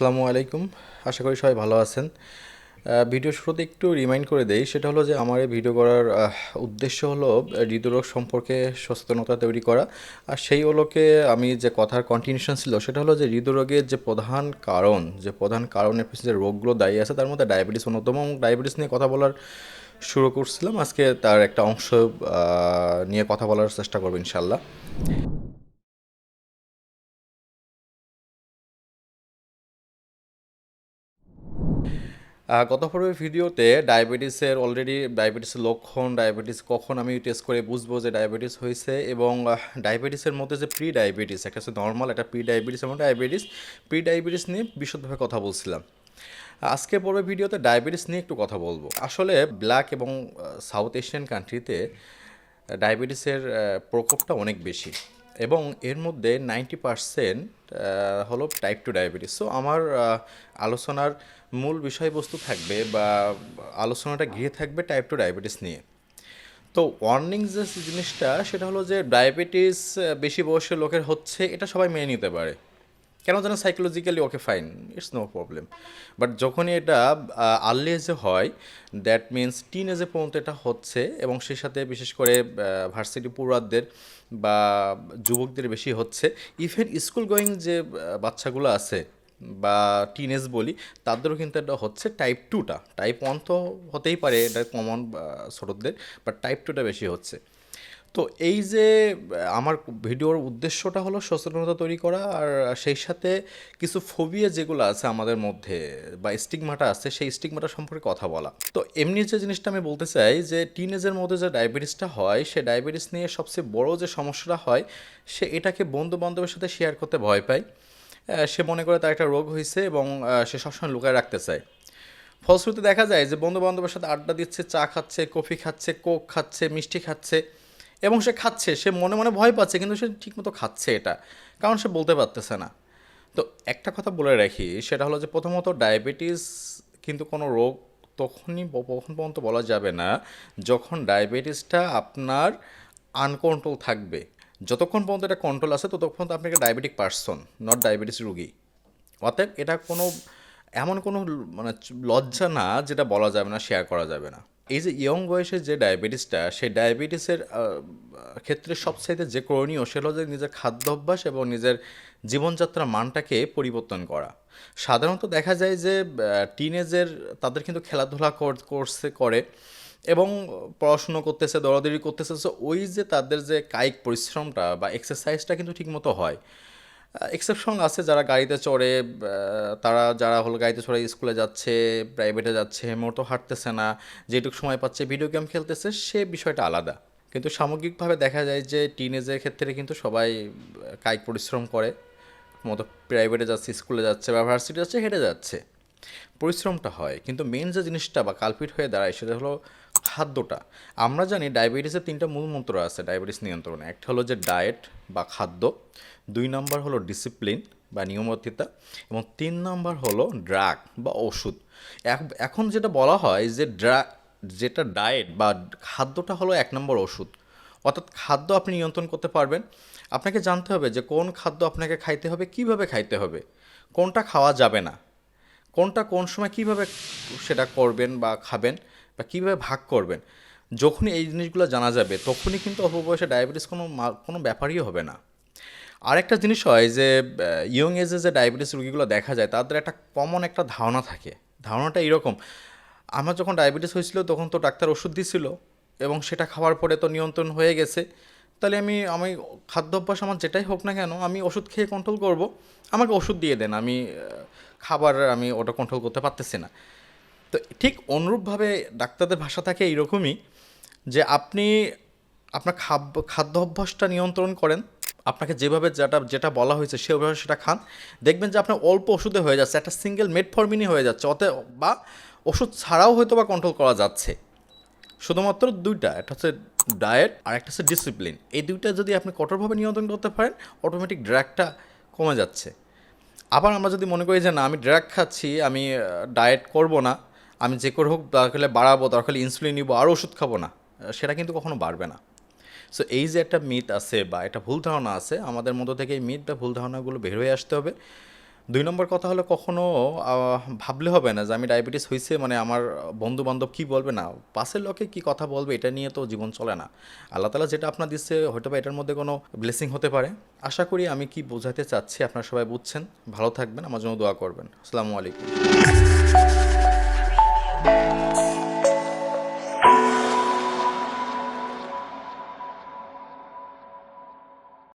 আসসালামু আলাইকুম। আশা করি সবাই ভালো আছেন। ভিডিও শুরুতে একটু রিমাইন্ড করে দেই, সেটা হলো যে আমার এই ভিডিও করার উদ্দেশ্য হলো হৃদরোগ সম্পর্কে সচেতনতা তৈরি করা। আর সেই ওলোকে আমি যে কথার কন্টিনিউশন ছিল, সেটা হলো যে হৃদরোগের যে প্রধান কারণ, যে প্রধান কারণের পিছনে যে রোগগুলো দায়ী আছে, তার মধ্যে ডায়াবেটিস অন্যতম এবং ডায়াবেটিস নিয়ে কথা বলার শুরু করছিলাম। আজকে তার একটা অংশ নিয়ে কথা বলার চেষ্টা করব ইনশাল্লাহ গত পর্বের ভিডিওতে ডায়াবেটিসের অলরেডি ডায়াবেটিসের লক্ষণ, ডায়াবেটিস কখন আমি টেস্ট করে বুঝব যে ডায়াবেটিস হয়েছে এবং ডায়াবেটিসের মধ্যে যে প্রি ডায়াবেটিস একটা হচ্ছে নর্মাল একটা প্রি ডায়াবেটিস এবং ডায়াবেটিস প্রি ডায়াবেটিস নিয়ে বিশদভাবে কথা বলছিলাম। আজকে পর্বের ভিডিওতে ডায়াবেটিস নিয়ে একটু কথা বলব। আসলে ব্ল্যাক এবং সাউথ এশিয়ান কান্ট্রিতে ডায়াবেটিসের প্রকোপটা অনেক বেশি। এবং এর মধ্যে নাইনটি পারসেন্ট হলো টাইপ টু ডায়াবেটিস সো আমার আলোচনার মূল বিষয়বস্তু থাকবে বা আলোচনাটা ঘিরে থাকবে টাইপ টু ডায়াবেটিস নিয়ে। তো ওয়ার্নিং যে জিনিসটা, সেটা হলো যে ডায়াবেটিস বেশি বয়সের লোকের হচ্ছে, এটা সবাই মেনে নিতে পারে। কেন যেন psychologically okay fine it's no problem but যখনই এটা আর্লি এজে হয় দ্যাট মিন্স টিন এজে পর্যন্ত এটা হচ্ছে এবং সেই সাথে বিশেষ করে ভার্সিটি পড়ুয়াদের বা যুবকদের বেশি হচ্ছে। ইভেন স্কুল গোয়িং যে বাচ্চাগুলো আছে বা টিনেজ বলি, তাদেরও কিন্তু এটা হচ্ছে টাইপ টুটা টাইপ ওয়ান তো হতেই পারে এটা কমন ছোটদের বাট টাইপ টুটা বেশি হচ্ছে। তো এই যে, আমার ভিডিওর উদ্দেশ্যটা হলো সচেতনতা তৈরি করা আর সেই সাথে কিছু ফোবিয়া যেগুলো আছে আমাদের মধ্যে বা স্টিগমাটা আছে, সেই স্টিগমাটা সম্পর্কে কথা বলা। তো এমনি যে জিনিসটা আমি বলতে চাই যে টিনেজের মধ্যে যে ডায়াবেটিসটা হয়, সে ডায়াবেটিস নিয়ে সবচেয়ে বড় যে সমস্যাটা হয়, সে এটাকে বন্ধু বান্ধবের সাথে শেয়ার করতে ভয় পায়। সে মনে করে তার একটা রোগ হয়েছে এবং সে সবসময় লুকায় রাখতে চায়। ফলশ্রুতি দেখা যায় যে বন্ধু বান্ধবের সাথে আড্ডা দিচ্ছে, চা খাচ্ছে, কফি খাচ্ছে, কোক খাচ্ছে, মিষ্টি খাচ্ছে। এবং সে খাচ্ছে, সে মনে মনে ভয় পাচ্ছে, কিন্তু সে ঠিকমতো খাচ্ছে এটা, কারণ সে বলতে পারতেছে না। তো একটা কথা বলে রাখি, সেটা হলো যে প্রথমত ডায়াবেটিস কিন্তু কোনো রোগ তখনই কখন পর্যন্ত বলা যাবে না, যখন ডায়াবেটিসটা আপনার আনকন্ট্রোল থাকবে। যতক্ষণ পর্যন্ত এটা কন্ট্রোল আছে, ততক্ষণ পর্যন্ত আপনি একটা ডায়াবেটিক পার্সন নট ডায়াবেটিস রুগী। অতএব এটা কোনো, এমন কোনো মানে লজ্জা না যেটা বলা যাবে না শেয়ার করা যাবে না। এই যে ইয়ং বয়সে যে ডায়াবেটিসটা, সেই ডায়াবেটিসের ক্ষেত্রে সবচাইতে যে করণীয় সেটা যে নিজের খাদ্যাভ্যাস এবং নিজের জীবনযাত্রার মানটাকে পরিবর্তন করা। সাধারণত দেখা যায় যে টিনেজের তাদের কিন্তু খেলাধুলা কর- করছে, করে এবং পড়াশুনো করতেছে, দৌড়াদৌড়ি করতেছে। ওই যে তাদের যে কায়িক পরিশ্রমটা বা এক্সারসাইজটা কিন্তু ঠিকমতো হয়। এক্সেপশন আছে যারা গাড়িতে চড়ে তারা যারা হলো গাড়িতে চড়ে স্কুলে যাচ্ছে প্রাইভেটে যাচ্ছে মোটো হাঁটতেছে না, যেটুকু সময় পাচ্ছে ভিডিও গেম খেলতেছে, সে বিষয়টা আলাদা। কিন্তু সামগ্রিকভাবে দেখা যায় যে টিনেজের ক্ষেত্রে কিন্তু সবাই কায়িক পরিশ্রম করে মতো প্রাইভেটে যাচ্ছে, স্কুলে যাচ্ছে বা ভার্সিটি যাচ্ছে, হেঁটে যাচ্ছে। পরিশ্রমটা হয়। কিন্তু মেন যে জিনিসটা বা কালপিট হয়ে দাঁড়ায় সেটা হলো খাদ্যটা। আমরা জানি ডায়াবেটিসের তিনটা মূল মন্ত্র আছে ডায়াবেটিস নিয়ন্ত্রণে। একটা হলো যে ডায়েট বা খাদ্য, দুই নম্বর হলো ডিসিপ্লিন বা নিয়মতিতা এবং তিন নম্বর হলো ড্রাগ বা ওষুধ। এখ- এখন যেটা বলা হয় যে ড্রাগ যেটা ডায়েট বা খাদ্যটা হলো এক নম্বর ওষুধ। অর্থাৎ খাদ্য আপনি নিয়ন্ত্রণ করতে পারবেন। আপনাকে জানতে হবে যে কোন খাদ্য আপনাকে খাইতে হবে, কীভাবে খাইতে হবে, কোনটা খাওয়া যাবে না, কোনটা কোন সময় কীভাবে সেটা করবেন বা খাবেন। বা কীভাবে ভাগ করবেন? যখনই এই জিনিসগুলো জানা যাবে, তখনই কিন্তু অল্প বয়সে ডায়াবেটিস কোনো কোনো ব্যাপারই হবে না। আরেকটা জিনিস হয় যে ইয়ং এজে যে ডায়াবেটিস রোগীগুলো দেখা যায়, তাদের একটা কমন একটা ধারণা থাকে। ধারণাটা এরকম, আমার যখন ডায়াবেটিস হয়েছিল, তখন তো ডাক্তার ওষুধ দিছিল এবং সেটা খাওয়ার পরে তো নিয়ন্ত্রণ হয়ে গেছে। তাহলে আমি আমি খাদ্যাভ্যাস আমার যেটাই হোক না কেন, আমি ওষুধ খেয়ে কন্ট্রোল করব। আমাকে ওষুধ দিয়ে দেন, আমি খাবার আমি ওটা কন্ট্রোল করতে পারতেছি না। তো ঠিক অনুরূপভাবে ডাক্তারদের ভাষা থাকে এইরকমই যে আপনি আপনার খাদ্য খাদ্য অভ্যাসটা নিয়ন্ত্রণ করেন, আপনাকে যেভাবে যেটা যেটা বলা হয়েছে সেভাবে সেটা খান। দেখবেন যে আপনার অল্প ওষুধে হয়ে যাচ্ছে, একটা সিঙ্গেল মেটফরমিনই হয়ে যাচ্ছে, অত, বা ওষুধ ছাড়াও হয়তো বা কন্ট্রোল করা যাচ্ছে। শুধুমাত্র দুইটা, একটা হচ্ছে ডায়েট আর একটা হচ্ছে ডিসিপ্লিন এই দুইটা যদি আপনি কঠোরভাবে নিয়ন্ত্রণ করতে পারেন অটোমেটিক ড্র্যাগটা কমে যাচ্ছে। আবার আমরা যদি মনে করি যে না, আমি ড্রাগ খাচ্ছি, আমি ডায়েট করব না আমি যে করে হোক দরকার হলে বাড়াবো দরকার হলে ইনসুলিন নিবো আর ওষুধ খাব না। সেটা কিন্তু কখনো বাড়বে না। সো এই যে একটা মিথ আছে বা একটা ভুল ধারণা আছে আমাদের মধ্য থেকে এই মিথ বা ভুল ধারণাগুলো বের হয়ে আসতে হবে। দুই নম্বর কথা হলো কখনো আহ, ভাবলে হবে না যে আমি ডায়াবেটিস হয়েছে মানে আমার বন্ধু বান্ধব কী বলবে? না পাশের লোকে কি কথা বলবে? এটা নিয়ে তো জীবন চলে না। আল্লাহ তালা যেটা আপনার দিচ্ছে হয়তো বা এটার মধ্যে কোনো ব্লেসিং হতে পারে। আশা করি আমি কি বোঝাতে চাচ্ছি আপনারা সবাই বুঝছেন। ভালো থাকবেন আমার জন্য দোয়া করবেন। আসসালামু আলাইকুম। Thank you.